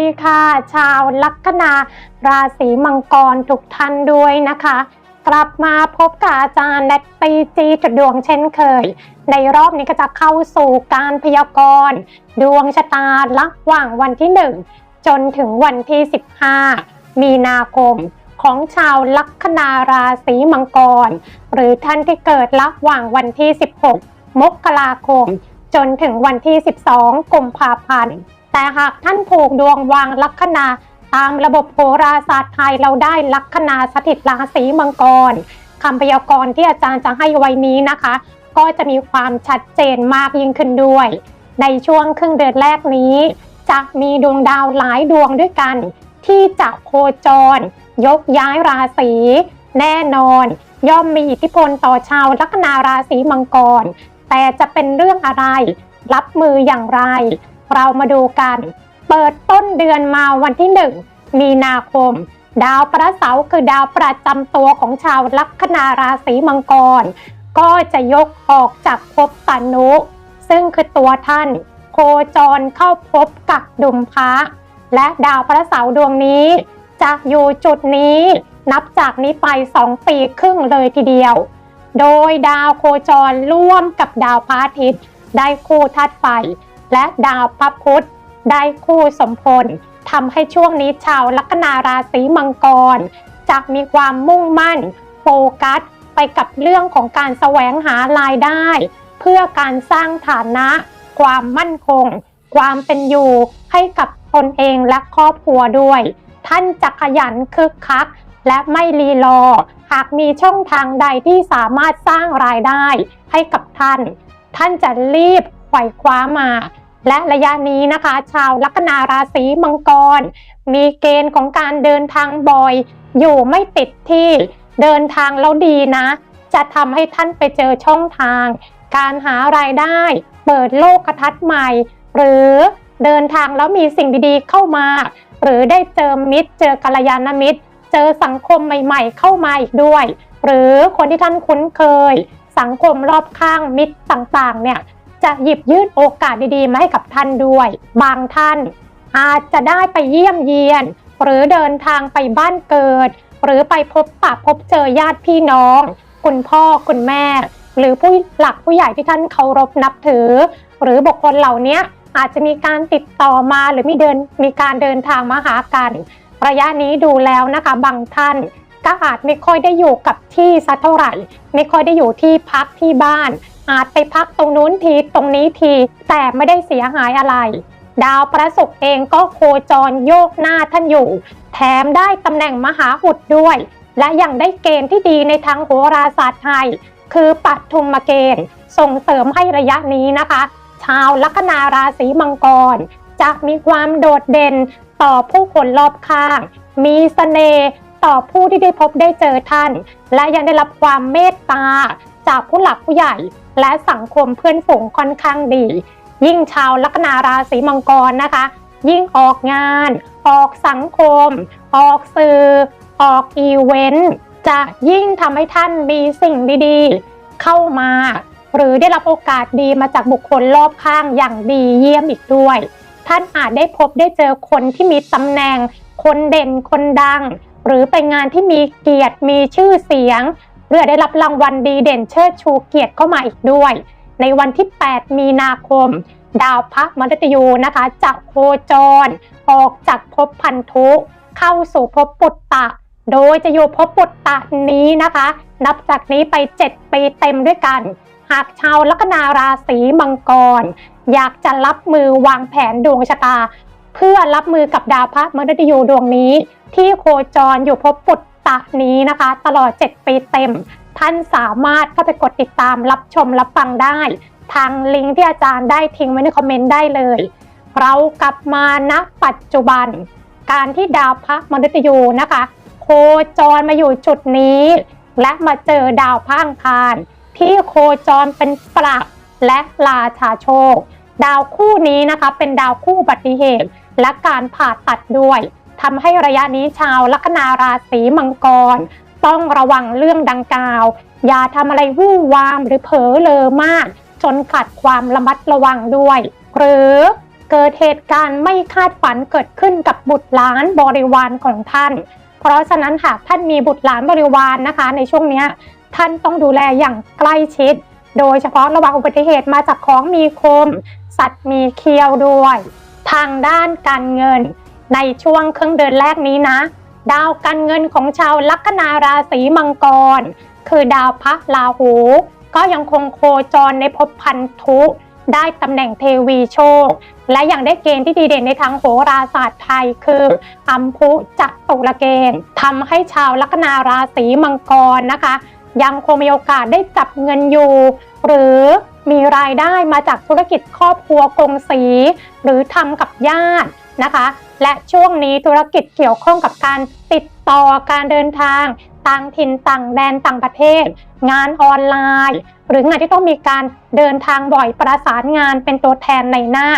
ดีค่ะ ชาวลัคนาราศีมังกรทุกท่านด้วยนะคะ กลับมาพบกับอาจารย์แนตตีจีจุดดวงเช่นเคย ในรอบนี้ก็จะเข้าสู่การพยากรณ์ ดวงชะตาระหว่างวันที่ 1 จนถึงวันที่ 15 มีนาคมของชาวลัคนาราศีมังกร หรือท่านที่เกิดระหว่างวันที่ 16 มกราคม จนถึงวันที่ 12 กุมภาพันธ์ แต่หากท่านผูกดวงวางลัคนาตามระบบโหราศาสตร์ไทยเราได้ลัคนาสถิตราศีมังกรคำพยากรณ์ที่อาจารย์จะให้ไว้นี้นะคะ ก็จะมีความชัดเจนมากยิ่งขึ้นด้วย ในช่วงครึ่งเดือนแรกนี้ จะมีดวงดาวหลายดวงด้วยกัน ที่จะโคจร ยกย้ายราศีแน่นอน ย่อมมีอิทธิพลต่อชาวลัคนาราศีมังกร แต่จะเป็นเรื่องอะไร รับมืออย่างไร เรามาดูกันเปิดต้นเดือนมาวันที่ 1 มีนาคม ดาวพระเสาร์คือดาวประจำตัวของชาวลัคนาราศีมังกร ก็จะยกออกจากภพตนุ ซึ่งคือตัวท่าน โคจรเข้าพบกับดุมพระและดาวพระเสาร์ดวงนี้ จะอยู่จุดนี้นับจากนี้ไป 2 ปีครึ่งเลยทีเดียว โดยดาวโคจรร่วมกับดาวพระอาทิตย์ ได้คู่ธาตุไฟ และดาวพระพุธได้คู่สมพลทำให้ช่วงนี้ชาวลัคนาราศีมังกรจะมีความมุ่งมั่น โฟกัส ไปกับเรื่องของการแสวงหารายได้ เพื่อการสร้างฐานะ ความมั่นคง ความเป็นอยู่ให้กับตนเองและครอบครัวด้วย ท่านจะขยันคึกคัก และไม่รีรอ หากมีช่องทางใดที่สามารถสร้างรายได้ให้กับท่าน ท่านจะรีบไขว่คว้ามา และระยะนี้นะคะ ชาวลัคนาราศีมังกร มีเกณฑ์ของการเดินทางบ่อย อยู่ไม่ติดที่เดินทางแล้วดีนะ จะทำให้ท่านไปเจอช่องทาง การหารายได้ เปิดโลกกระทัศน์ใหม่ หรือเดินทางแล้วมีสิ่งดีๆเข้ามา หรือได้เจอมิตร เจอกัลยาณมิตร เจอสังคมใหม่ๆ เข้ามาอีกด้วย หรือคนที่ท่านคุ้นเคย สังคมรอบข้างมิตรต่างๆ เนี่ย จะหยิบยื่นโอกาสดีๆมาให้กับท่านด้วย บางท่าน อาจจะได้ไปเยี่ยมเยียน หรือเดินทางไปบ้านเกิด หรือไปพบปะพบเจอญาติพี่น้อง คุณพ่อคุณแม่ หรือผู้หลักผู้ใหญ่ที่ท่านเคารพนับถือ หรือบุคคลเหล่านี้อาจจะมีการติดต่อมาหรือมีเดินมีการเดินทางมาหากันระยะนี้ดูแล้วนะคะบางท่านก็อาจไม่ค่อยได้อยู่กับที่สักเท่าไหร่ ไม่ค่อยได้อยู่ที่พักที่บ้าน อาจไปพักตรงนู้นทีตรงนี้ทีแต่ไม่ได้เสียหายอะไร ดาวพระศุกร์เองก็โคจรโยกหน้าท่านอยู่ แถมได้ตำแหน่งมหาอุดด้วย และยังได้เกณฑ์ที่ดีในทางโหราศาสตร์ไทย คือปัทุมเกณฑ์ส่งเสริมให้ระยะนี้นะคะ ชาวลัคนาราศีมังกร จะมีความโดดเด่นต่อผู้คนรอบข้าง มีสเสน่ห์ต่อผู้ที่ได้พบได้เจอท่าน และยังได้รับความเมตตาจากผู้หลักผู้ใหญ่ และสังคมเพื่อนฝูงค่อนข้างดี ยิ่งชาวลัคนาราศีมังกรนะคะ ยิ่งออกงาน ออกสังคม ออกสื่อ ออกอีเวนต์จะยิ่งทำให้ท่านมีสิ่งดีๆ เข้ามา หรือได้รับโอกาสดีมาจากบุคคลรอบข้างอย่างดีเยี่ยมอีกด้วย ท่านอาจได้พบได้เจอคนที่มีตำแหน่ง คนเด่นคนดัง หรือไปงานที่มีเกียรติมีชื่อเสียง พื่อได้รับรางวัลดีเด่นเชิดชูเกียรติเข้ามาอีกด้วย ในวันที่ 8 มีนาคม ดาวพระมฤตยูนะคะจะโคจร ออกจากภพพันธุเข้าสู่ภพปุตตะ โดยจะอยู่ภพปุตตะนี้นะคะ นับจากนี้ไป 7 ปีเต็มด้วยกัน หากชาวลัคนาราศีมังกร อยากจะรับมือวางแผนดวงชะตา เพื่อรับมือกับดาวพระมฤตยูดวงนี้ ที่โคจรอยู่ภพปุต ตะนี้นะคะ ตลอด 7 ปีเต็ม ท่านสามารถเข้าไปกดติดตามรับชมรับฟังได้ ทางลิงก์ที่อาจารย์ได้ทิ้งไว้ในคอมเมนต์ได้เลย เรากลับมาณปัจจุบัน การที่ดาวพระมฤตยูนะคะ โคจรมาอยู่จุดนี้ และมาเจอดาวพังคาร ที่โคจรเป็นประและราชาโชค ดาวคู่นี้นะคะเป็นดาวคู่อุบัติเหตุ และการผ่าตัดด้วย ทำให้ระยะนี้ชาวลัคนาราศีมังกร ต้องระวังเรื่องดังกล่าว อย่าทำอะไรวู่วามหรือเผลอเลอมาก จนขาดความระมัดระวังด้วย หรือเกิดเหตุการณ์ไม่คาดฝันเกิดขึ้นกับบุตรหลานบริวารของท่าน เพราะฉะนั้นหากท่านมีบุตรหลานบริวารนะคะ ในช่วงนี้ท่านต้องดูแลอย่างใกล้ชิด โดยเฉพาะระวังอุบัติเหตุมาจากของมีคม สัตว์มีเคี้ยวด้วย ทางด้านการเงิน ในช่วงครึ่งเดือนแรกนี้นะ ดาวการเงินของชาวลัคนาราศีมังกร คือดาวพระราหู ก็ยังคงโคจรในภพพันธุได้ตำแหน่งเทวีโชค และยังได้เกณฑ์ที่ดีเด่นในทางโหราศาสตร์ไทยคืออัมพุจัตุรเกณฑ์ทำให้ชาวลัคนาราศีมังกรนะคะ ยังคงมีโอกาสได้จับเงินอยู่ หรือมีรายได้มาจากธุรกิจครอบครัวกงสี หรือทำกับญาติ นะคะ และช่วงนี้ธุรกิจเกี่ยวข้องกับการติดต่อการเดินทาง ต่างถิ่นต่างแดนต่างประเทศ งานออนไลน์ หรืองานที่ต้องมีการเดินทางบ่อยประสานงานเป็นตัวแทนในหน้า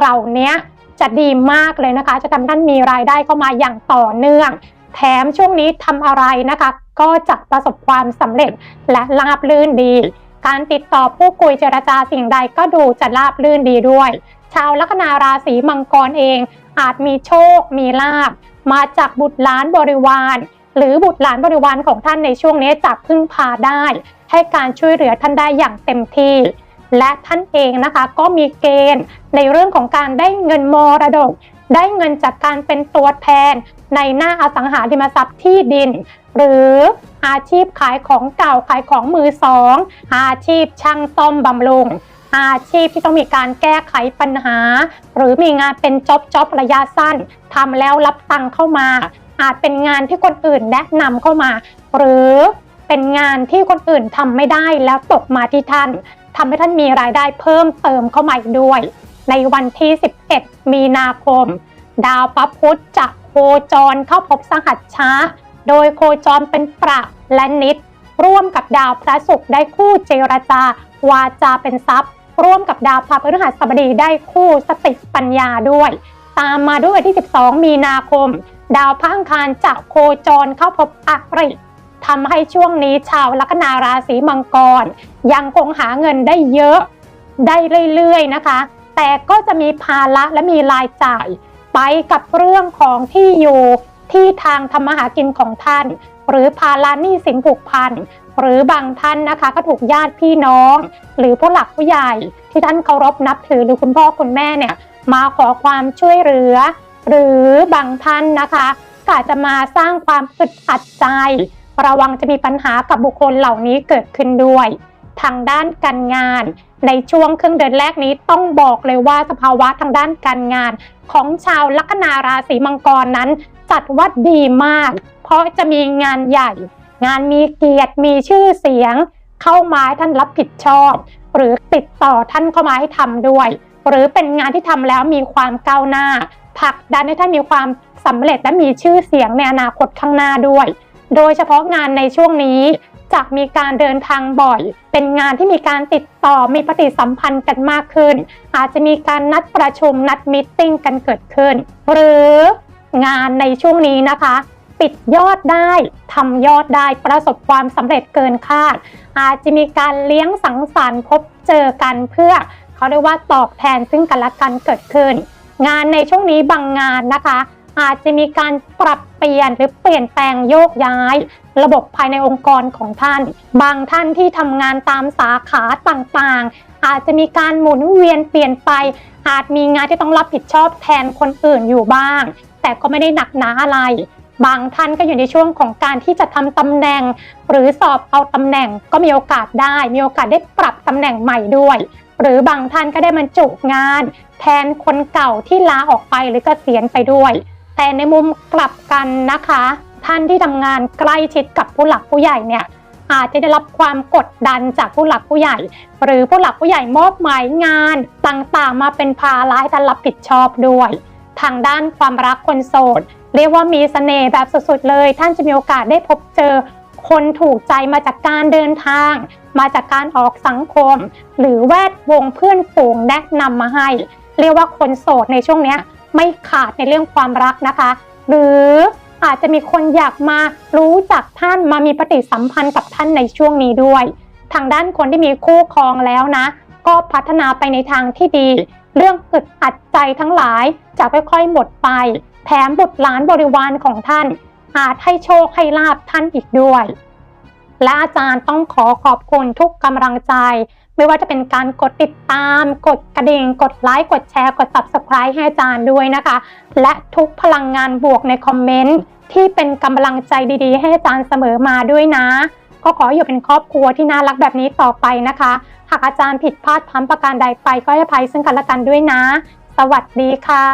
เราเนี้ยจะดีมากเลยนะคะ จะทำให้ท่านมีรายได้เข้ามาอย่างต่อเนื่อง แถมช่วงนี้ทำอะไรนะคะ ก็จะประสบความสำเร็จและราบรื่นดี การติดต่อผู้คุยเจรจาสิ่งใดก็ดูจะราบรื่นดีด้วย ชาวลัคนาราศีมังกรเอง อาจมีโชค มีลาบมาจากบุตรหลานบริวาร หรือบุตรหลานบริวารของท่านในช่วงนี้จะพึ่งพาได้ ให้การช่วยเหลือท่านได้อย่างเต็มที่และท่านเองนะคะก็มีเกณฑ์ในเรื่องของการได้เงินมรดก ได้เงินจากการเป็นตัวแทน ในหน้าอสังหาริมทรัพย์ที่ดิน หรืออาชีพขายของเก่าขายของมือสอง อาชีพช่างซ่อมบำรุง อาชีพที่ต้องมีการแก้ไขปัญหา หรือมีงานเป็นจ็อบจ็อบระยะสั้นทำแล้วรับตังค์เข้ามา อาจเป็นงานที่คนอื่นแนะนำเข้ามา หรือเป็นงานที่คนอื่นทำไม่ได้แล้วตกมาที่ท่านทำให้ท่านมีรายได้เพิ่มเติมเข้ามาอีกด้วย ในวันที่ 11 มีนาคม ดาวพระพุธจะโคจรเข้าพบสหัสช้า โดยโคจรเป็นประและนิด ร่วมกับดาวพระศุกร์ได้คู่เจรจา วาจาเป็นทรัพย์ ร่วมกับดาวพระพฤหัสบดีได้คู่สติปัญญาด้วย ตามมาด้วยวันที่ 12 มีนาคม ดาวพังคารจะโคจรเข้าพบอริทำให้ช่วงนี้ชาวลัคนาราศีมังกร ยังคงหาเงินได้เยอะได้เรื่อยๆนะคะ แต่ก็จะมีภาระและมีรายจ่าย ไปกับเรื่องของที่อยู่ที่ทางทำมาหากินของท่าน หรือภาระหนี้สินผูกพัน หรือบางท่านนะคะ ก็ถูกญาติพี่น้อง หรือผู้หลักผู้ใหญ่ที่ท่านเคารพนับถือหรือคุณพ่อคุณแม่เนี่ยมาขอความช่วยเหลือ หรือบางท่านนะคะก็อาจจะมาสร้างความอึดอัดใจ ระวังจะมีปัญหากับบุคคลเหล่านี้เกิดขึ้นด้วย ทางด้านการงาน ในช่วงครึ่งเดือนแรกนี้ต้องบอกเลยว่าสภาวะทางด้านการงาน ของชาวลัคนาราศีมังกรนั้น จัดว่าดีมาก เพราะจะมีงานใหญ่ งานมีเกียรติมีชื่อเสียง เข้ามาให้ท่านรับผิดชอบ หรือติดต่อท่านเข้ามาให้ทำด้วย หรือเป็นงานที่ทำแล้วมีความก้าวหน้าผลักดันให้ท่านมีความสำเร็จและมีชื่อเสียงในอนาคตข้างหน้าด้วย โดยเฉพาะงานในช่วงนี้จะมีการเดินทางบ่อย เป็นงานที่มีการติดต่อมีปฏิสัมพันธ์กันมากขึ้น อาจจะมีการนัดประชุมนัดมิทติ้งกันเกิดขึ้น หรืองานในช่วงนี้นะคะ ปิดยอดได้ทำยอดได้ประสบความสำเร็จเกินคาด อาจจะมีการเลี้ยงสังสรรค์พบเจอกันเพื่อ เขาเรียกว่าตอบแทนซึ่งกันและกันเกิดขึ้น งานในช่วงนี้บางงานนะคะ อาจจะมีการปรับเปลี่ยนหรือเปลี่ยนแปลงโยกย้าย ระบบภายในองค์กรของท่าน บางท่านที่ทำงานตามสาขาต่างๆ อาจจะมีการหมุนเวียนเปลี่ยนไป อาจมีงานที่ต้องรับผิดชอบแทนคนอื่นอยู่บ้าง แต่ก็ไม่ได้หนักหนาอะไร บางท่านก็อยู่ในช่วงของการที่จะทำตำแหน่ง หรือสอบเอาตำแหน่งก็มีโอกาสได้ มีโอกาสได้ปรับตำแหน่งใหม่ด้วย หรือบางท่านก็ได้บรรจุงาน แทนคนเก่าที่ลาออกไปหรือเกษียณไปด้วย แต่ในมุมกลับกันนะคะ ท่านที่ทำงานใกล้ชิดกับผู้หลักผู้ใหญ่เนี่ยอาจจะได้รับความกดดันจากผู้หลักผู้ใหญ่ หรือผู้หลักผู้ใหญ่มอบหมายงานต่างๆ มาเป็นภาระให้ท่านรับผิดชอบด้วย ทางด้านความรักคนโสด เรียกว่ามีเสน่ห์แบบสุดๆเลย ท่านจะมีโอกาสได้พบเจอคนถูกใจมาจากการเดินทาง มาจากการออกสังคม หรือแวดวงเพื่อนฝูงแนะนำมาให้ เรียกว่าคนโสดในช่วงเนี้ยไม่ขาดในเรื่องความรักนะคะ หรืออาจจะมีคนอยากมารู้จักท่านมามีปฏิสัมพันธ์กับท่านในช่วงนี้ด้วย ทางด้านคนที่มีคู่ครองแล้วนะ ก็พัฒนาไปในทางที่ดี เรื่องอึดอัดใจทั้งหลายจะค่อยๆหมดไป แถมบุตรหลานบริวารของท่าน อาจให้โชคให้ลาบท่านอีกด้วย และอาจารย์ต้องขอขอบคุณทุกกำลังใจ ไม่ว่าจะเป็นการกดติดตาม กดกระดิ่ง กดไลค์ กดแชร์ กด subscribe ให้อาจารย์ด้วยนะคะ และทุกพลังงานบวกในคอมเมนต์ที่เป็นกำลังใจดีๆ ให้อาจารย์เสมอมาด้วยนะก็ขออยู่เป็นครอบครัวที่น่ารักแบบนี้ต่อไปนะคะ หากอาจารย์ผิดพลาดพลั้งประการใดไปก็ให้อภัยซึ่งกันและกันด้วยนะ สวัสดีค่ะ